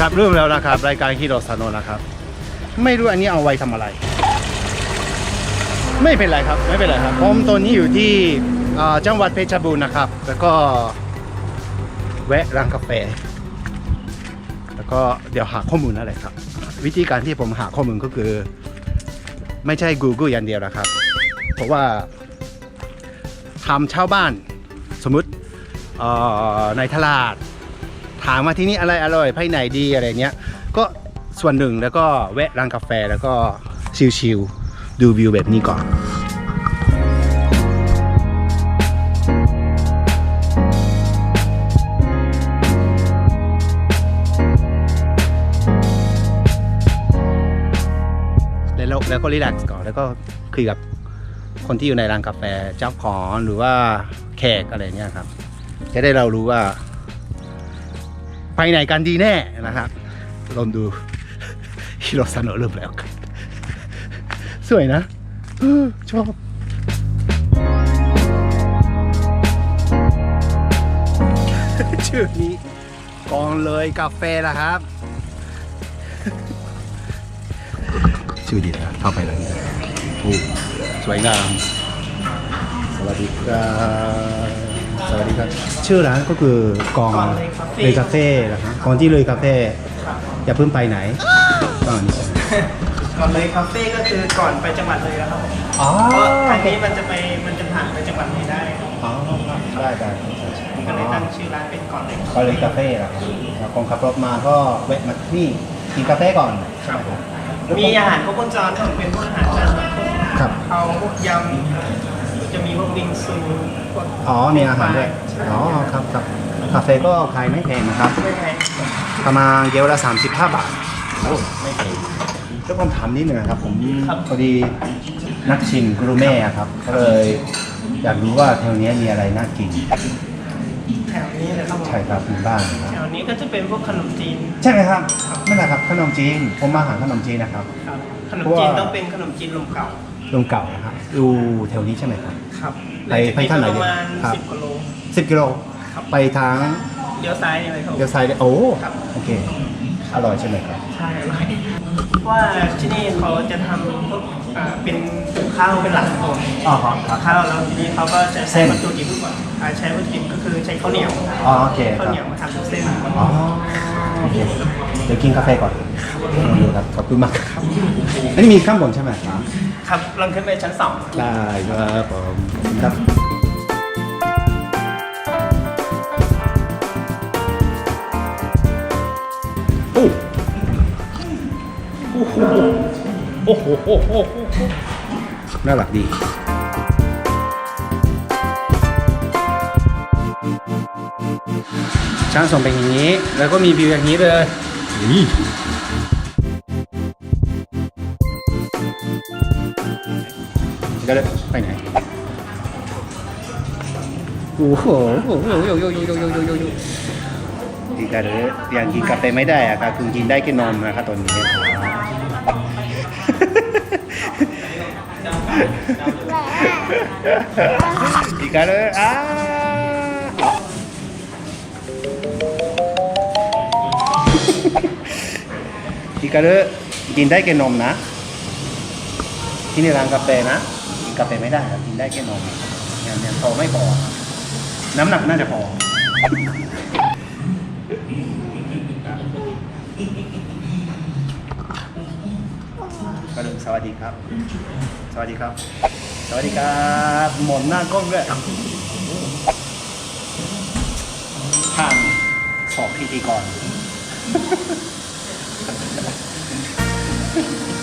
ครับเริ่มแล้วนะครับ รายการฮิโรซาโนนะครับ ไม่รู้อันนี้เอาไว้ทำอะไร ไม่เป็นไรครับ ไม่เป็นไรครับผมตอนนี้อยู่ที่อ่าจังหวัดเพชรบูรณ์นะครับ แล้วก็แวะร้านกาแฟ แล้วก็เดี๋ยวหาข้อมูลอะไรครับ วิธีการที่ผมหาข้อมูลก็คือ ไม่ใช่ Google อย่างเดียวนะครับ เพราะว่าทำเช่าบ้านสมมติเอ่อในตลาด ถามว่าที่นี่อะไรอร่อยภายไหนดีอะไรเงี้ย ก็ส่วนหนึ่งแล้วก็แวะร้านกาแฟแล้วก็ชิลๆดูวิวแบบนี้ก่อนแล้วแล้วก็รีแลกซ์ก่อนแล้วก็คุยกับคนที่อยู่ในร้านกาแฟเจ้าของหรือว่าแขกอะไรเงี้ยครับ จะได้เรารู้ว่า ไปไหนกันดีแน่นะครับลองดูฮิโรซาโนะเริ่มแล้วกัน สวยนะเออชอบชื่อนี้กองเลยกาแฟละครับ ชื่อดีนะเข้าไปแล้วนี่โอ้สวยงาม สวัสดีครับ สวัสดีครับ ชื่อร้านก็คือกองกองเลยคาเฟ่เลยคาเฟ่นะครับกองที่เลยคาเฟ่อย่าเพิ่งไปไหนตอนนี้ใช่ไหมก่อนเลยคาเฟ่ก็คือก่อนไปจังหวัดเลยแล้วครับผมอ๋อเพราะทางนี้มันจะไปมันจะผ่านไปจังหวัดเลยได้อ๋อได้ได้ก็เลยตั้งชื่อร้านเป็นก่อนเลยก็เลยคาเฟ่ละครับแล้วกองขับรถมาก็แวะมาที่นี่กินกาแฟก่อนครับผมมีอาหารครบวงจรครับเป็นพวกอาหารจานแบบพวกครับเอาพวกยำ จะมีพวกวิงซูพวกอ๋อมีอาหารด้วยอ๋อครับครับคาเฟ่ก็ขายไม่แพงนะครับ ไม่แพงประมาณเยลละ35 บาทโอ้ไม่แพงแล้วผมถามนิดนึงนะครับ ผมพอดีนักชิมกรูเม่อะครับก็เลยอยากรู้ว่าแถวเนี้ยมีอะไรน่ากินแถวนี้เลยครับผมใช่ครับมีบ้างนะครับแถวนี้ก็จะเป็นพวกขนมจีนใช่ไหมครับนั่นแหละครับขนมจีนผมมาหาขนมจีนนะครับ ครับขนมเพราะจีนว่าต้องเป็นขนมจีนลมเก่า โรงเก่านะครับดูแถวนี้ใช่ไหมครับ ครับไปไปทางไหนปดีระมาณครับ สิบกิโล สิบกิโลครับ ไปทางเลี้ยวซ้ายนี่เลยครับผมเดียวไซด์เลยโอ้ครับ โอเคอร่อยใช่ไหมครับใช่เลยเพราะว่าที่นี่เขาจะทำพวกอ่าเป็นปลูกข้าวเป็นหลักครับผมอ๋อครับครับ ข้าวแล้วทีนี้เขาก็จะเส้ใช้นวัตถุดิบก่อนอ่าใช้วัตถุดิบก็คือใช้ข้าวเหนียวอ๋อโอเคคข้าวรับเหนียวมาทำเป็นเส้น อ๋อโอเค เดี๋ยวกินกาแฟก่อนลองดูครับขอบคุณมากครับอันนี้มีข้างบนใช่ไหมครับครับลองขึ้นไปชั้นสองได้ครับผมครับโอ้โอ้โหโอ้โหโอ้โหโอ้โหน่ารักดีชั้นสองเป็นอย่างนี้ แล้วก็มีวิวอย่างนี้เลย นี่ก็เลยไปไหนโอ้โหโอ้โหโยโยโยโยโยโยโยโยดีแต่เลยยังกินกาแฟไม่ได้อะครับคือกินได้แค่นมนะครับตอนนี้ดีกันเลยอ้า กันเลยกินได้แค่นมนะ ที่นี่ร้านกาแฟนะกินกาแฟไม่ได้กินได้แค่นมอย่างเนี้ยโตไม่พอ น้ำหนักน่าจะพอก็เลยสวัสดีครับ สวัสดีครับ สวัสดีครับหมอนหน้ากล้องด้วยผ่านสอบพิธีกร Thank you.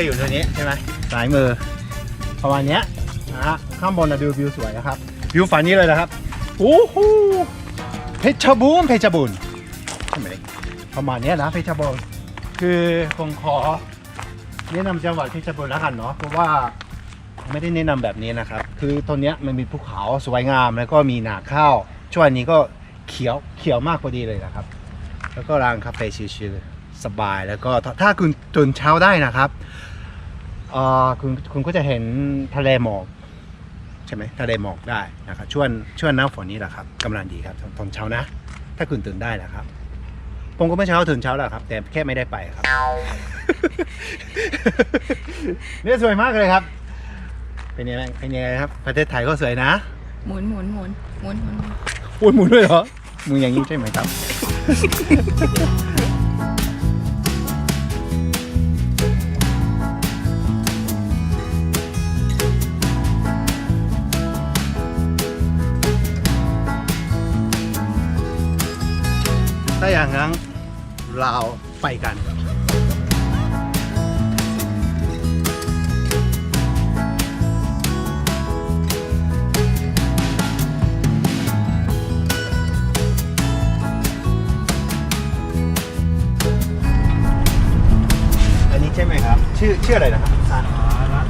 ร้านกาแฟอยู่ตรงนี้ใช่ไหมสายมือประมาณเนี้ยนะฮะข้างบนนะดูวิวสวยนะครับ วิวฝั่งนี้เลยนะครับโอ้โหเพชรบูรณ์เพชรบูรณ์ใช่ไหมประมาณเนี้ยนะเพชรบูรณ์คือคงขอแนะนำจังหวัดเพชรบูรณ์แล้วกันเนาะเพราะว่าไม่ได้แนะนำแบบนี้นะครับ คือตรงเนี้ยมันมีภูเขาสวยงามแล้วก็มีนาข้าวช่วงนี้ก็เขียวเขียวมากพอดีเลยนะครับ แล้วก็ร้านคาเฟ่ชิลๆสบายแล้วก็ถ้าคุณตื่นเช้าได้นะครับ อ่อคุณคุณก็จะเห็นทะเลหมอกใช่ไหมทะเลหมอกได้นะครับช่วงช่วงหน้าฝนนี้แหละครับกำลังดีครับตอนตอนเช้านะ ถ้าคุณตื่นได้นะครับผมก็ไม่เช้าตื่นเช้าแล้วครับ แต่แค่ไม่ได้ไปครับ เนี่ยสวยมากเลยครับ เป็นยังไงเป็นยังไงครับ ประเทศไทยก็สวยนะ หมุนหมุนหมุนหมุนหมุน โอ้ยหมุนด้วยเหรอ มึงอย่างนี้ใช่ไหมครับ ย่างนั้นเราไปกันอันนี้ใช่ไหมครับ ชื่อชื่ออะไรนะครับ สารัต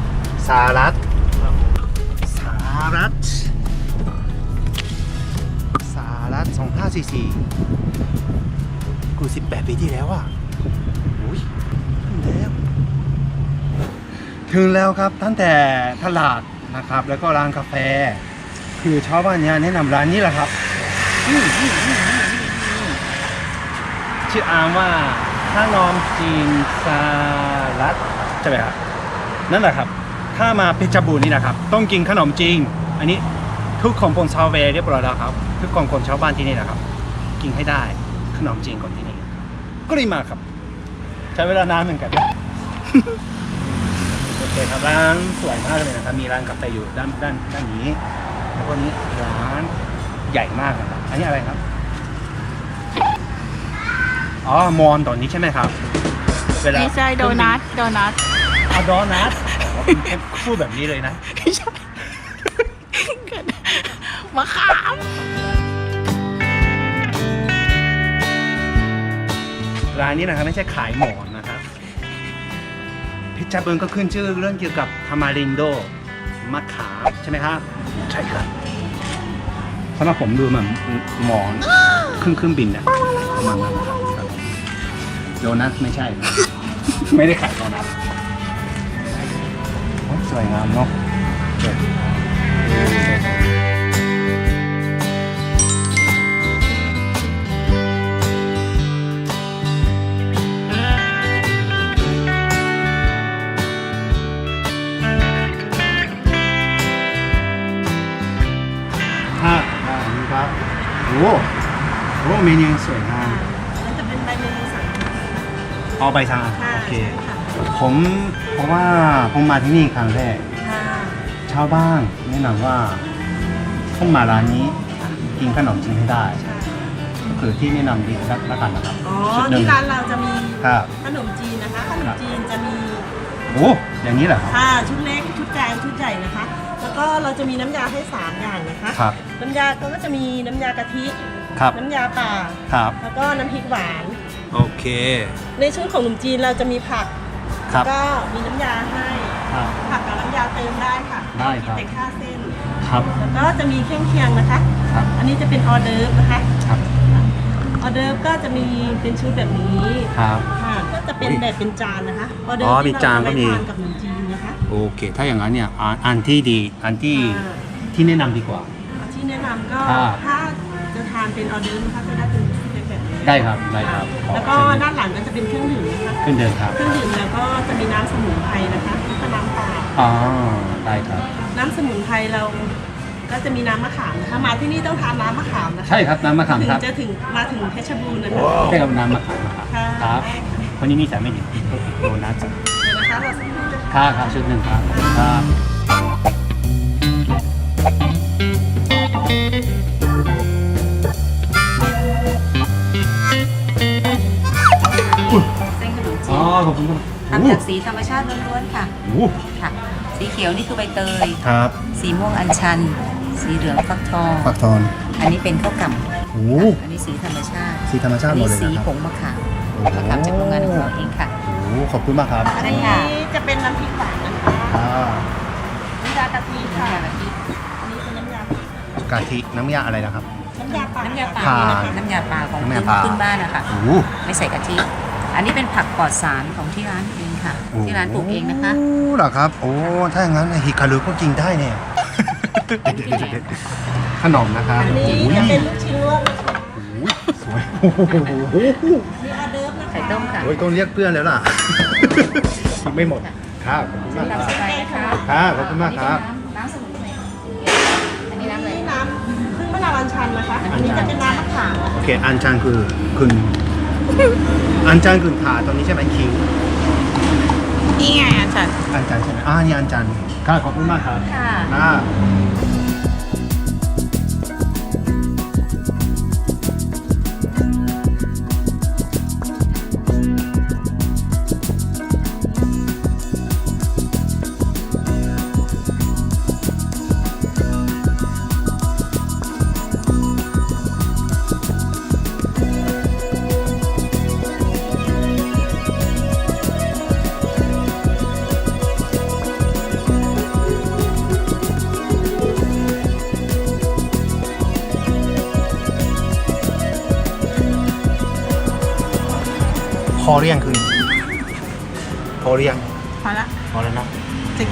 สารัตสารัตสารัตสองห้าสี่สี่ กูสิบแปดปีที่แล้วอะอุ้ยถึงแล้วถึงแล้วครับตั้งแต่ตลาดนะครับ แล้วก็ร้านกาแฟ คือชาวบ้านเนี่ยแนะนำร้านนี้แหละครับอืมอืมอืมอืมอืมชื่ออามว่าขนมจีนสาลัดใช่ไหมครับนั่นแหละครับ ถ้ามาเพชรบูรณ์นี่นะครับ ต้องกินขนมจีนอันนี้ทุกของคนชาวเวเรียบร้อยแล้วครับ ทุกของคนชาวบ้านที่นี่นะครับ กินให้ได้ขนมจีนก่อนที่นี่ ก็เลยมาครับ ใช้เวลานานเหมือนกันนะโอเคครับร้านสวยมากเลยนะครับ มีร้านกาแฟอยู่ด้านด้านด้านนี้ แล้วก็นี้ร้านใหญ่มากนะครับ อันนี้อะไรครับ อ๋อ มอนตอนนี้ใช่ไหมครับ เวลาไม่ใช่โดนัทโดนัทอะโดนัทอ๋อเป็นพูดแบบนี้เลยนะ ไม่ใช่มะขาม ร้านนี้นะครับไม่ใช่ขายหมอนนะครับเพชรบูรณ์ก็ขึ้นชื่อเรื่องเกี่ยวกับทามารินโดมะขามใช่ไหมครับใช่ครับสำหรับผมดูเหมือนหมอนขึ้นเครื่องบินนะประมาณนั้นนะครับครับโดนัทไม่ใช่นะไม่ได้ขายโดนัทโอ้ยสวยงามเนาะ โอ้โหโอ้เมนูสวยงามมันจะเป็นใบเมนูสั่งเอาไปทางค่ะโอเคค่ะผมเพราะว่าผมมาที่นี่ครั้งแรก ค่ะชาวบ้านแนะนำว่าต้องมาร้านนี้กินขนมจีนให้ได้ ใช่ก็คือที่แนะนำดีละละกันนะครับอ๋อชุดหนึ่งที่ร้านเราจะมีครับขนมจีนนะคะขนมจีนจะมีโอ้อย่างนี้เหรอครับ ค่ะชุดเล็กชุดกลางชุดใหญ่นะคะ แล้วก็เราจะมีน้ำยาให้ 3 อย่างนะคะครับ น้ำยาก็จะมีน้ำยากะทิ ครับ น้ำยาป่า ครับ แล้วก็น้ำพริกหวาน โอเค ในชุดของขนมจีนเราจะมีผักครัแล้บ วก็มีน้ำยาให้ ครับ ผักกับน้ำยาเติมได้ค่ะได้ครับ แต่ค่าเส้น ครับ แล้วก็จะมีเครื่องเคียงนะคะ ครับ อันนี้จะเป็นออเดิร์ฟนะคะ ครับ ออเดิร์ฟก็จะมีเป็นชุดแบบนี้ ครับ ค่ะก็จะเป็นแบบเป็นจานนะคะออเดิอ๋ร์อฟมีจานก็มีที่เราจะไว้ทานกับขนมจีนนะคะ โอเค ถ้าอย่างนั้นเนี่ยอันอันที่ดีอันที่อ่าที่แนะนำดีกว่า ที่แนะนำก็ครับถ้าจะทานเป็นออเดิร์ฟนะคะจะได้เป็นแบบนี้ได้ครับได้ครับขอแล้วก็เชิญด้านหลังก็จะเป็นเครื่องดื่มนะคะขึ้นเดินครับเครื่องดื่มแล้วก็จะมีน้ำสมุนไพรนะคะแล้วก็น้ำเปล่าอ๋อได้ครับ น้ำสมุนไพรเราก็จะมีน้ำมะขามนะคะมาที่นี่ต้องทานน้ำมะขามนะคะใช่ครับน้ำมะขามถึครังบจะถึงมาถึงเพชรบูรณ์นะคะ ใช่ครับน้ำมะขามครับค่ะ ครับคนนี้มีสายไม่ดีโดนัทจ้ะ เดี๋ยวนะคะเราสักครู่นะ คะครับครับชุดหนึ่งครับครับเส้นขนมจีอ๋อนขอบคุณครับโอ้ทำจากสีธรรมชาติล้วนๆค่ะโอ้ค่ะ สีเขียวนี่คือใบเตย ครับสีม่วงอัญชัน สีเหลืองฟักทองฟักทองอันนี้เป็นข้าวกล่โอ้ำอันนี้สีธรรมชาติสีธรรมชาติอันหมดนี้เลยสีนะคผรับ งมะขามโอ้เราทำจากโรงงานของเราเองค่ะโอ้ ขอบคุณมากครับอันนี้จะเป็นน้ำพริกหวานนะคะอ่าน้ำยากะทิค่ะน้ำยากะทิอันนี้เป็นน้ำยากะทิน้ำยาอะไรนะครับ น้ำยาป่าน้ำยาป่าค่ะน้ำยาป่าของน้ำพื้ยานป่า ขึ้นบ้านนะคะโอ้ไม่ใส่กะทิอันนี้เป็นผักปลอดสารของที่ร้านเองค่ะ ที่ร้านปลูกเองนะคะ โอ้เหรอครับ โอ้ ถ้าอย่างนั้นฮิคารุก็กินได้เนี่ยขนมนะครับอันนี้โอ้ยจะเป็นลูกชิ้นลวกนะคะโอ้ยสวย โอ้โหมีออเดิร์ฟนะคะ ไข่ต้มค่ะโอ้ยต้องเรียกเพื่อนแล้วล่ะ กินไม่หมดครับขอบคุณมากคตามรับสบายนะคะครับขอบคุณมากครับน้ำสมุนไพรอันนี้น้ำอะไรนี่น้ำพึ่งมะนาวอัญชันนะคะ อันนี้จะเป็นน้ำมะขามโอเค อันชันคือคุณอันชันคือทาตรงนี้ใช่ไหมคิวนี่ไงอาจารย์อันชันใช่ไหมอ่านี่อันชันครับขอบคุณมากครับค่ะ อ่า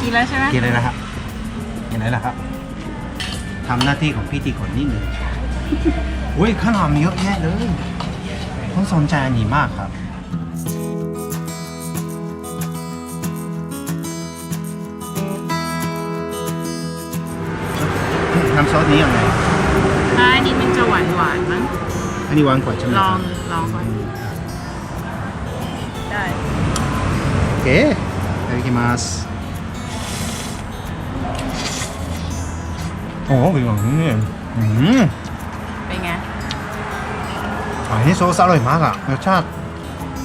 กินแล้วใช่ไหมกินเลยนะครับกินเลยนะครับทำหน้าที่ของพิธีกรนิดหนึ่งอุ้ยข้าวหอมเยอะแยะเลยผมสนใจอันนี้มากครับน้ำซอสนี้ยังไงอันนี้มันจะหวานหวานมั้ง อันนี้หวานกว่าใช่ไหมลอง ลองก่อน ได้ โอเคไปกินมาส โอ้โหเป็นแบบนี้เนี่ยอืมเป็นไงอันนี้ซอสอร่อยมากอะรสชาติ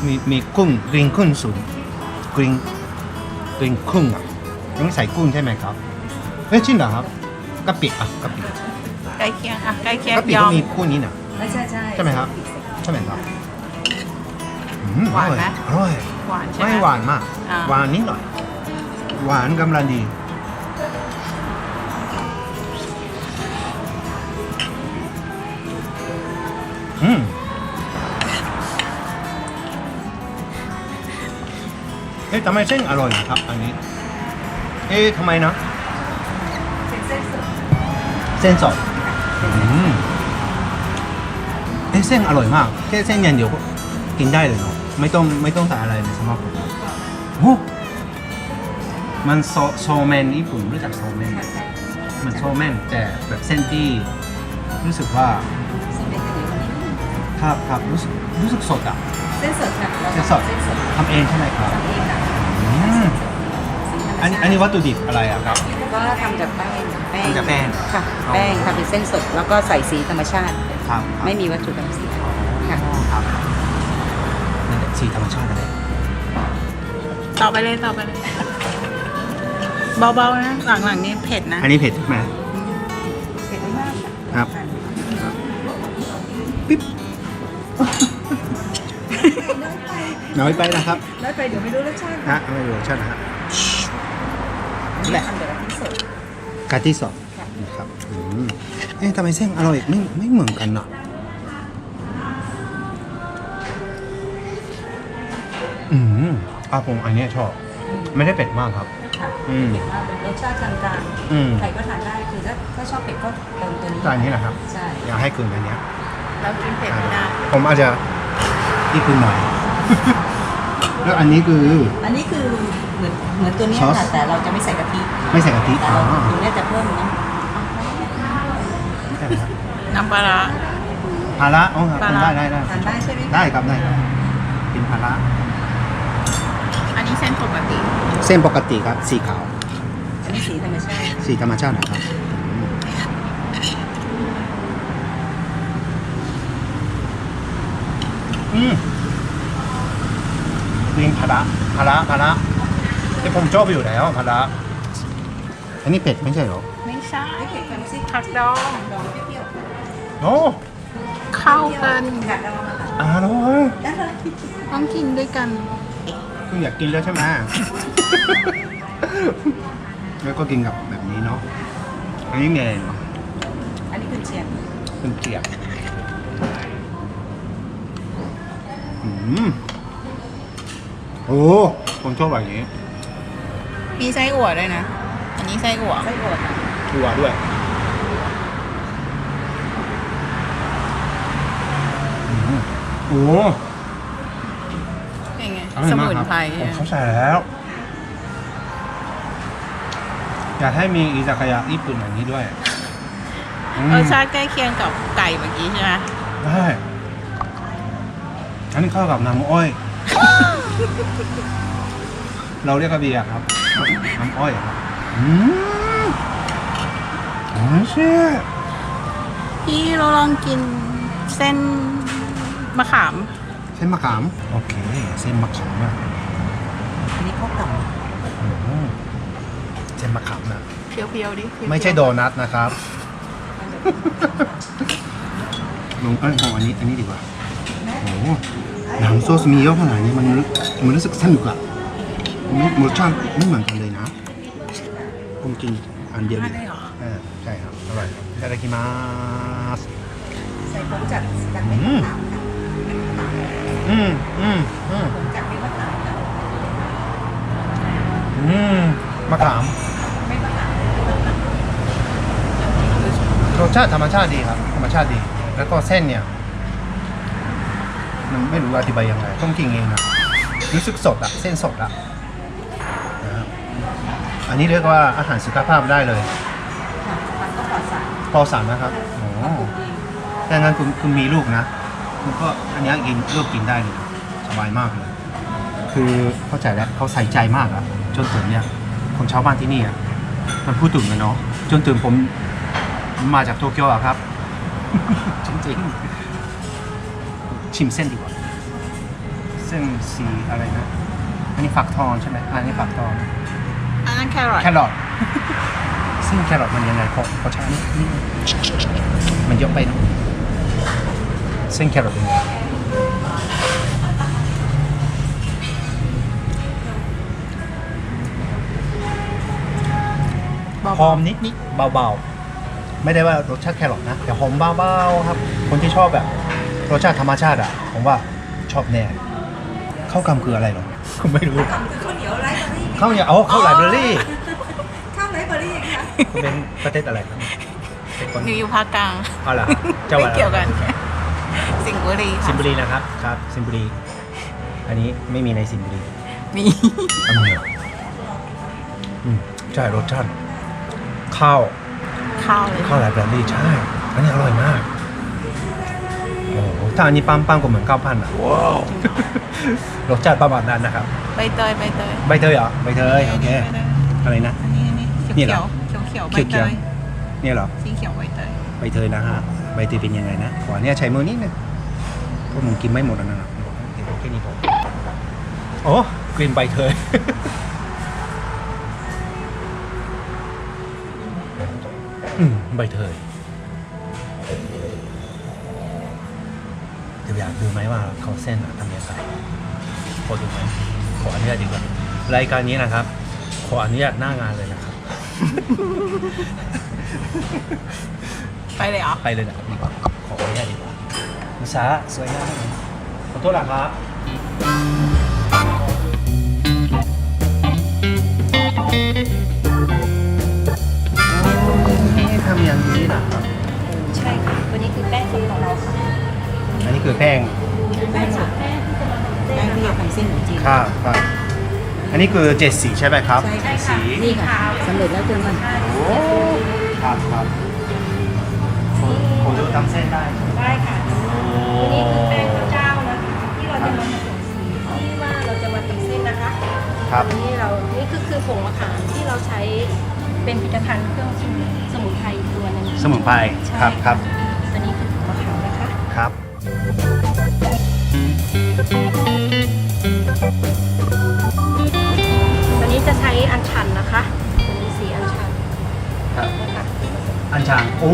มีมีกุ้งกลิ่นกุ้งสูงกลิ่นกลิ่นกุ้งอะต้องใส่กุ้งใช่ไหมครับเอ้ยจริงเหรอครับกะปิอะกะปิใกล้เคียงอะใกล้เคียงกะปิยก็อมมีกุ้งนี้นะไม่ใช่ใช่ใช่ไหมครับใช่ไหมครับอืมหวานไหมอร่อย หวานใช่ไหม ไม่หวานมาก อ่า หวานนิดหน่อย หวานกำลังดี อืมเอ๊ะทำไมเส้นอร่อยนะครับ อันนี้ เอ๊ะทำไมนะ เส้นสดอืมเอ๊ะเส้นอร่อยมาก แค่เส้นอย่างเดียวก็กินได้เลยเนาะไม่ต้องไม่ต้องใส่อะไรเลยสำหรับผมโอ้มันโซโซแมนญี่ปุ่นรู้จักโซแมนมันโซแมนแต่แบบเส้นที่รู้สึกว่า ครับครับรู้สึกรู้สึกสดอะ เส้นสดค่ะเราเส้นสด เส้นสดทำเองใช่ไหมครับ ทำเองค่ะอืม อันนี้อันนี้วัตถุดิบอะไรอะครับ ก็ทำจากแป้งแป้งทำจากแป้ง ค่ะ แป้งทำเป็นเส้นสดแล้วก็ใส่สีธรรมชาติครับไม่มีวัตถุกันเสียค่ะ ครับนั่นแหละสีธรรมชาติอะไรต่อไปเลยต่อไปเลย เบาๆนะหลังๆนี่เผ็ดนะ อันนี้เผ็ดไหม น้อยไปนะครับแล้วไปเดี๋ยวไม่รู้รสชาติฮะไม่รู้รสชาตินะฮะแหละทำแบบที่สดกะทิสดนะครับอืมเอ๊ะทำไมเส้นอร่อยไม่ไม่เหมือนกันอะอืมอาผมอันเนี้ยชอบ ไม่ได้เผ็ดมากครับค่ะอืมว่าเป็นรสชาติกลางอืมๆใครก็ทานได้คือถ้าถ้าชอบเผ็ดก็เติมตัวนี้ก็อันนี้แหละครับ ใช่ อยากให้คืนอันเนี้ย เรากินเผ็ดไม่ได้ ผมอาจจะที่คืนหน่อย แล้วอันนี้คือ อันนี้คือเหมือนเหมือนตัวเนี้ยซอส ค่ะแต่เราจะไม่ใส่กะทิไม่ใส่กะทิแต่อ๋อเราตัวเนี้ยจะเพิ่มน้ใช่ไหมครับน้ำปลาร้า ภาระอ๋อครับภาระ ได้ได้ได้ำทานได้ใช่ไหมคะได้ครับได้ครับเป็นภาระอันนี้เส้นปกติ เส้นปกติครับสีขาว อันนี้สีธรรมชาติสีธรรมชาตินะครับ อืมกินพาระพาระพาระที่ผมชอบอยู่แล้วพาระอันนี้เป็ดไม่ใช่เหรอไม่ใช่ผักดองโอ้เข้ากันอร่อยต้องกินด้วยกันคุณอยากกินแล้วใช่ไหม แล้วก็กินกับแบบนี้เนาะ อันนี้เมนอันนี้คือเชียงคุณเจียบ อืมโอ้ผมชอบแบบนี้มีไส้อั่วด้วยนะ อันนี้ไส้อั่วไส้อั่วค่ะถั่วด้วยอืมโอ้เป็นไง อร่อยสมากมุนครับไพรผมเข้าใจแล้ว อยากให้มีอิซากายะญี่ปุ่นอย่างนี้ด้วยอืมรสชาติใกล้เคียงกับไก่เมื่อกี้ใช่ไหมได้ อันนี้เข้ากับน้ำอ้อย เราเรียกกระเบียร์ครับ น้ำอ้อยครับอืมโอ้ยเชี่ยพี่เราลองกินเส้นมะขาม เส้นมะขาม โอเค เส้นมะขามอะอันนี้ข้าวกล่องอืมเส้นมะขามนะเพียวๆดิเพียวๆไม่ใช่โดนัทนะครับลงเอ้ยของอันนี้ อันนี้ดีกว่า โอ้โห น้ำโซสมีเยอะขนาดนี้มันมันรู้สึกสนุกอะมันรสชาติไม่เหมือนกันเลยนะ ผมกินอันเดียวเลยอ่าใช่ครับ อร่อยครับいただきます ใส่ผงจัดจัด อื ไม่ ม มะขามค่ะ อืมอืมอืม ผงจัดไม่มะขามค่ะ อืมมะขาม ไม่มะขาม รสชาติธรรมชาติดีครับ ธรรมชาติดี แล้วก็เส้นเนี่ย มันไม่รู้อธิบายยังไง ต้องกินเองนะรู้สึกสดอะเส้นสดอะนะครับอันนี้เรียกว่าอาหารสุขภาพได้เลยค่ะมันก็ปลอดสารปลอดสารนะครับโอ้ปลูกเองถ้างั้นคุณคุณมีลูกนะคุณก็อันเนี้ยกินเลือกกินได้เลยนะสบายมากเลย คือเข้าใจแล้วเขาใส่ใจมากอะจนถึงเนี่ยคนชาวบ้านที่นี่อะมันพูดถึงกันเนาะจนถึงผมมาจากโตเกียวอะครับ จริงๆ ชิมเส้นดีกว่า เส้นสีอะไรนะ อันนี้ฝักทองใช่ไหมอันนี้ฝักทอง อันนั้นแครอทแครอทเส้นแครอทมันยังไงขอขอช้านิดนิดมันเยอะไปเนอะเส้นแครอทเป็นไงเบาหอมนิดนิดเบาๆ ไม่ได้ว่ารสชาติแครอทนะแต่หอมเบาๆครับ คนที่ชอบแบบ รสชาติธรรมชาติอะ ผมว่าชอบแน่ข้าวกำคืออะไรหรอผมไม่รู้ข้าวเหนียวไรซ์เบอรี่ข้าวเนี่ยเอาข้าวไลเบอรี่ข้าวไรซ์เบอรี่ค่ะคุณเป็นประเทศอะไรครับเป็นคนๆนิวอยู่ภาคกลางเอาล่ะจังหวัไม่ดอะไรเกี่ยวกัน สิงห์บุรีสิค่ะงห์บุรีนะครับครับ สิงห์บุรี อันนี้ไม่มีในสิงห์บุรีมี อันนี้อืมใช่รสชาติข้าว ข้าวเลยข้าวไรเบอรี่ใช่ อันนี้อร่อยมากโอ้โห ถ้าอันนี้ปั้มปั้มก็เหมือนข้าพันอะว้าวรสชาติประมาณนั้นนะครับ ใบเตยใบเตยใบเตยเหรอใบเตยโอเคอะไรนะอันนี้อันนี้นี่เขีเหรยอวเขียวเขียวใบเตยเนี่ยเหรอสีเขียวใบเตยใบเตยนะฮะใบเตยเป็นยังไงนะขอเนี่ยใช้มือนิดนึงพราะมึงกินไม่หมดอันะนะเดี๋ยวแค่นี้พอโอ้กลิ่นใบเตยอืมใบเตย ดี๋ยวอยากดูไหมว่าเขาเส้นอะทำยังไงขอดูไหมขออนุญาตดีกว่ารายการนี้นะครับ ขออนุญาตหน้างานเลยนะครับ ไปเลยเหรอไปเลยนะครับดีกว่าขออนุญาตดีกว่ามุสาสวยงามเลยขอโทษนะครับนี่ทำอย่างนี้นะครับ ใช่ค่ะตัวนี้คือแป้งสดของเราค่ะอันนี้ คือแป้งแป้งสดแป้งแป้งที่เราทำเส้นขนมจีนข้าวครับอันนี้คือเจ็ดสีใช่ไหมครับใช่ค่ะสีนี่ค่ะสำเร็จแล้วตัวนี้โอ้ครับครับผมผมดูทำเส้นได้ได้ค่ะโอ้นี่คือแป้งข้าวเจ้านะคะที่เราจะมาผสมสีที่ว่าเราจะมาทำเส้นนะคะครับอันนี้เรานี่คือคือผงมะขามที่เราใช้เป็นผลิตภัณฑ์เครื่องสมุนไพรอีกตัวหนึงสมุนไพรใช่ครับครับตัวนี้คือผงมะขามนะคะครับ อันนี้จะใช้อัญชันนะคะเป็นสีอัญชันอับนชันโอ้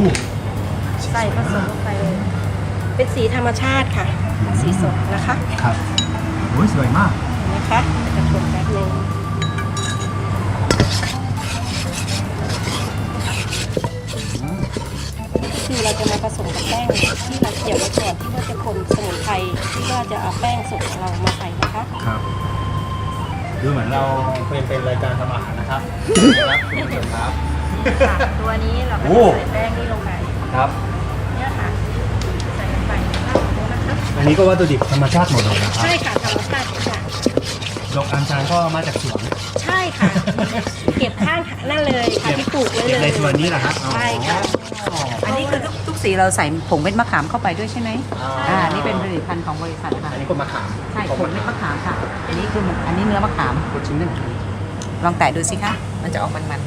ใส่ผสมลงไปเลยเป็นสีธรรมชาติค่ะ สีสดนะคะครับโอ้ยสวยมากนะคะกระทนแป๊บนึงคือเราจะมาผสมกับแป้งที่เราเกี่ยวไว้ก่อนที่ว่าจะคนสมุนไพร จะเอาแป้งสดของเรามาใส่นะคะครับ ดูเหมือนเราเป็นเป็นรายการทำอาหารนะครับครับค่ะตัวนี้เราก็โอ้จะใส่แป้งนี่ลงไปครับ เนี่ยค่ะใส่ลงไปข้าวหมูนะคะ อันนี้ก็วัตถุดิบธรรมชาติหมดเลยนะครับใช่ค่ะธรรมชาติค่ะดอกอัญชันก็มาจากสวน ใช่ค่ะ เก็บข้างนั่นเลยค่ะที่ปลูกไว้เก็เลบยในสวนนี้เหรอฮะอ๋อใช่ค่ะ อันนี้คือ ทุกทุกสีเราใส่ผงเม็ดมะขามเข้าไปด้วยใช่ไหมอ่านี่เป็นผลิตภัณฑ์ของบริษัทค่ะอันนี้ก็มะขามใช่ผงเม็ดมะขามค่ะ อันนี้คืออันนี้เนื้อมะขามกดชิ้นหนึ่งลองแตะดูสิคะมันจะออกมัน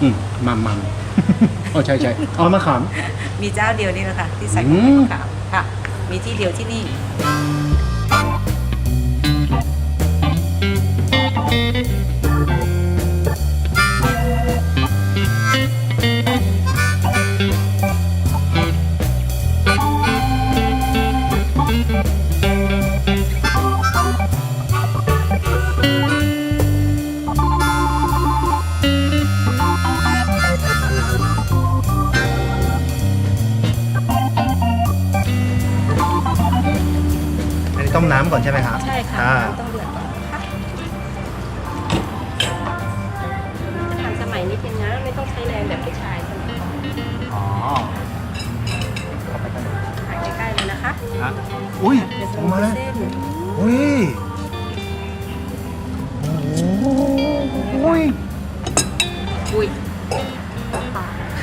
อืมมันมันอ๋อใช่ใช่อ๋อมะขาม มีเจ้าเดียวนี่แหละค่ะที่ใส่ผงเม็ดมะขามค่ะ มีที่เดียวที่นี่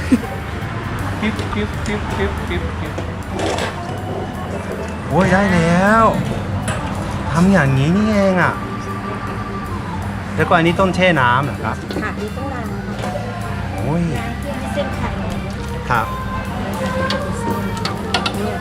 ปิ๊บปิ๊บปิ๊บปิ๊บปิ๊บปิ๊บโอ้ยได้แล้วทำอย่างนี้นี่เองอะแล้วก็อันนี้ต้นแช่น้ำเหรอครับค่ะนี่ต้องล้างนะคะโอ้ยล้างเพื่อให้เส้นไข่ครับเนี่ย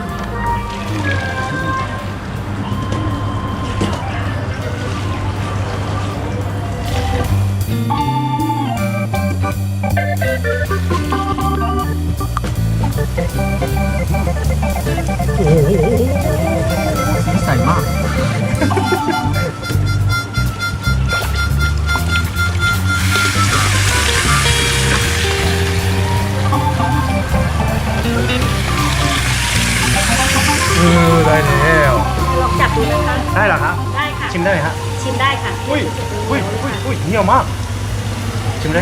โอ้โหนี่ใส่มากเออได้แล้วลองจับดูนะคะ ได้เหรอครับ ได้ค่ะ ชิมได้ไหมฮะชิมได้ค่ะอุ้ยอุ้ยอุ้ยอุ้ยเหนียวมาก ชิมได้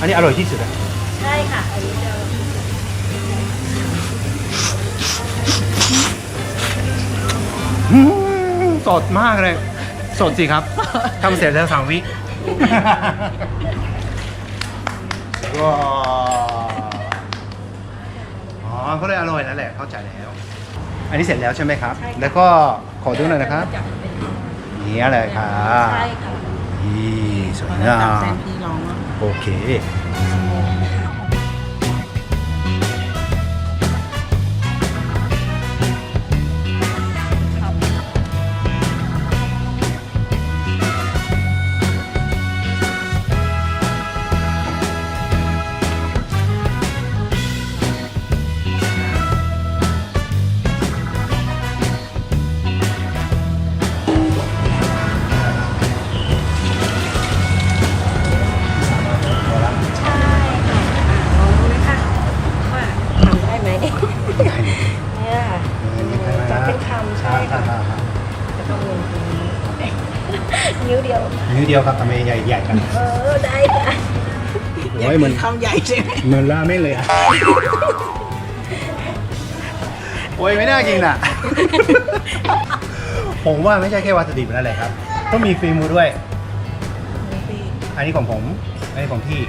อันนี้อร่อยที่สุดอะ ใช่ค่ะอันนี้จะ อืมสดมากเลย สดสิครับทำเสร็จแล้วสามวิว้าวอ๋อก็เลยอร่อยนั่นแหละเข้าใจแล้ว อันนี้เสร็จแล้วใช่ไหมครับ แล้วก็ขอดูหน่อยนะครับจับเป็นนี่อะไรครับใช่ค่ะนี่สวยงาจับมแซนพี่ลองว่าโอเค นิ้วเดียวครับทำไมใหญ่ๆกันเออได้ค่ะโอ้ยเหมือนคำใหญ่ใช่ไหมเหมือนราเมนเลยอะโอ้ยไม่น่ากินอะ ผมว่าไม่ใช่แค่วัตถุดิบนั่นแหละครับ ต้องมีฝีมือด้วย อันนี้ของผม อันนี้ของพี่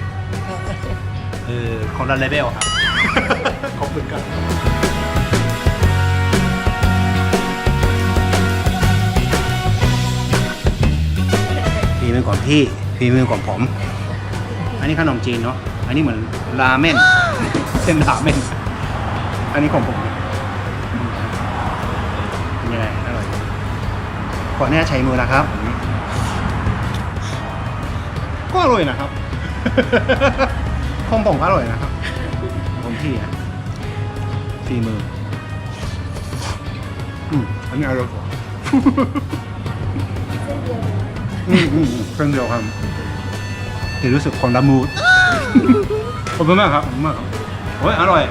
เออของรันเลเบลครับ ขอบคุณครับ มือของพี่ฝีมือของผม อันนี้ขนมจีนเนาะอันนี้เหมือนราเมนเส้นราเมนอันนี้ของผมเป็นยังไงอร่อยขอแน่ใช้มือนะครับก็อร่อยนะครับของผมก็อร่อยนะครับของพี่อะสี่มืออืมอันนี้อร่อยกว่า อืมอืมอืมเส้นเดียวครับแต่รู้สึกคนละมูดขอบคุณมากครับขอบคุณมากครับโอ้ยอร่อย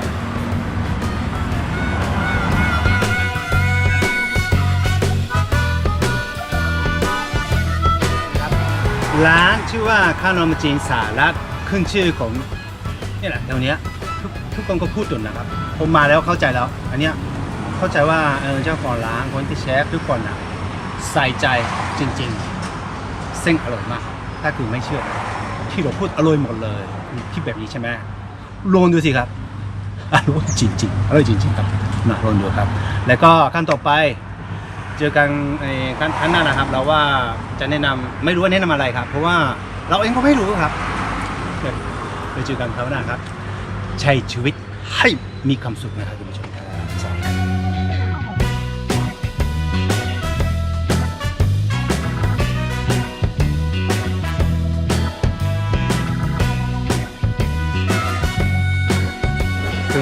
ร้านชื่อว่าข้าวนมจีนสารัตขึ้นชื่อของนี่แหละแถวเนี้ยทุกทุกคนก็พูดตุนนะครับ ผมมาแล้วเข้าใจแล้ว อันเนี้ยเข้าใจว่าเออเจ้าของร้านคนที่เชฟทุกคนอะใส่ใจจริง ๆ เส้นอร่อยมาก ถ้าคุณไม่เชื่อ ที่เราพูดอร่อยหมดเลยที่แบบนี้ใช่ไหมลองดูสิครับอร่อยจริงๆอร่อยจริง ๆ ครับนะลองดูครับ แล้วก็ขั้นต่อไป เจอกันในขั้นขั้นหน้านะครับ เราว่าจะแนะนำไม่รู้ว่าแนะนำอะไรครับ เพราะว่าเราเองก็ไม่รู้ครับไปเจอกันคราวหน้าครับ ใช้ชีวิตให้มีความสุขนะครับคุณผู้ชม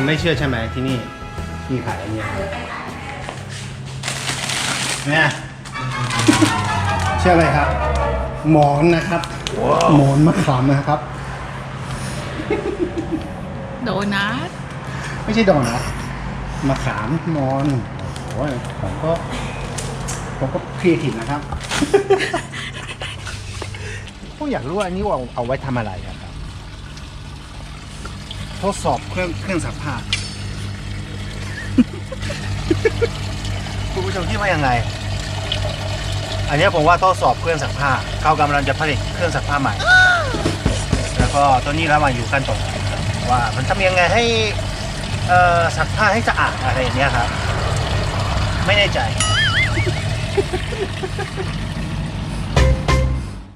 คุณไม่เชื่อใช่ไหมที่นี่มีขายอันเนี้ยเนี่ยเชื่ออะไรครับ หมอนนะครับหมอนมะขามนะครับ โดนัทไม่ใช่ดอกนะมะขามหมอนโอ้ยผมก็ผมก็ครีเอทีฟนะครับ ผมอยากรู้ว่าอันนี้ว่าเอาไว้ทำอะไรอะครับ ทดสอบเครื่องเครื่องซักผ้า คุณผู้ชมคิดว่ายังไง อันนี้ผมว่าทดสอบเครื่องซักผ้าเขากำลังจะผลิตเครื่องซักผ้าใหม่ แล้วก็ตอนนี้เรามาอยู่ขั้นตอนว่ามันทำยังไงให้เอ่อซักผ้าให้สะอาดอะไรอย่างเงี้ยครับ ไม่แน่ใจ